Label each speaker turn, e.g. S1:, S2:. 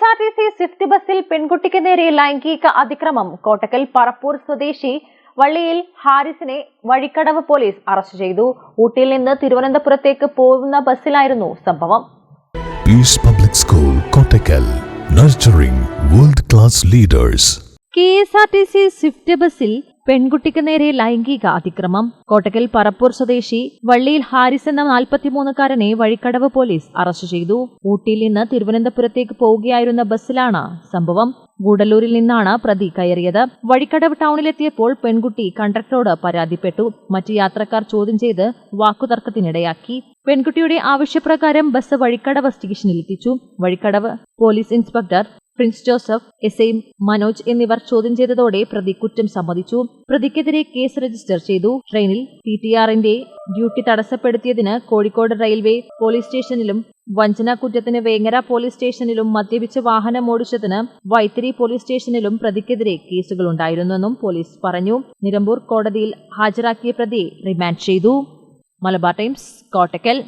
S1: S R T C swift ബസ്സിൽ പെൺകുട്ടിക്ക് നേരെ ലൈംഗിക അതിക്രമം. കോട്ടക്കൽ പറപ്പൂർ സ്വദേശി വള്ളിയിൽ ഹാരിസിനെ വഴിക്കടവ് പോലീസ് അറസ്റ്റ് ചെയ്തു. ഊട്ടിയിൽ നിന്ന് തിരുവനന്തപുരത്തേക്ക് പോകുന്ന ബസ്സിലായിരുന്നു സംഭവം.
S2: Public school Kottakkal world class leaders.
S1: K S R T C Swift ബസ്സിൽ പെൺകുട്ടിക്ക് നേരെ ലൈംഗിക അതിക്രമം. കോട്ടക്കൽ പറപ്പൂർ സ്വദേശി വള്ളിയിൽ ഹാരിസ് എന്ന നാൽപ്പത്തിമൂന്നുകാരനെ വഴിക്കടവ് പോലീസ് അറസ്റ്റ് ചെയ്തു. ഊട്ടിയിൽ നിന്ന് തിരുവനന്തപുരത്തേക്ക് പോവുകയായിരുന്ന ബസ്സിലാണ് സംഭവം. ഗൂഡല്ലൂരിൽ നിന്നാണ് പ്രതി കയറിയത്. വഴിക്കടവ് ടൗണിലെത്തിയപ്പോൾ പെൺകുട്ടി കണ്ടക്ടറോട് പരാതിപ്പെട്ടു. മറ്റ് യാത്രക്കാർ ചോദ്യം ചെയ്ത് വാക്കുതർക്കത്തിനിടയാക്കി. പെൺകുട്ടിയുടെ ആവശ്യപ്രകാരം ബസ് വഴിക്കടവ് സ്റ്റേഷനിൽ എത്തിച്ചു Vazhikkadavu police inspector Prince Joseph S I Manoj എന്നിവർ ചോദ്യം ചെയ്തതോടെ പ്രതി കുറ്റം സമ്മതിച്ചു. പ്രതിക്കെതിരെ കേസ് രജിസ്റ്റർ ചെയ്തു. ട്രെയിനിൽ ടി ടി ആറിന്റെ ഡ്യൂട്ടി തടസ്സപ്പെടുത്തിയതിന് കോഴിക്കോട് റെയിൽവേ പോലീസ് സ്റ്റേഷനിലും വഞ്ചന കുറ്റത്തിന് വേങ്ങര പോലീസ് സ്റ്റേഷനിലും മദ്യപിച്ച് വാഹനം ഓടിച്ചതിന് വൈത്തിരി പോലീസ് സ്റ്റേഷനിലും പ്രതിക്കെതിരെ കേസുകളുണ്ടായിരുന്നെന്നും പോലീസ് പറഞ്ഞു. നിലമ്പൂർ കോടതിയിൽ ഹാജരാക്കിയ പ്രതിയെ റിമാൻഡ് ചെയ്തു. മലബാർ ടൈംസ് കോട്ടക്കൽ.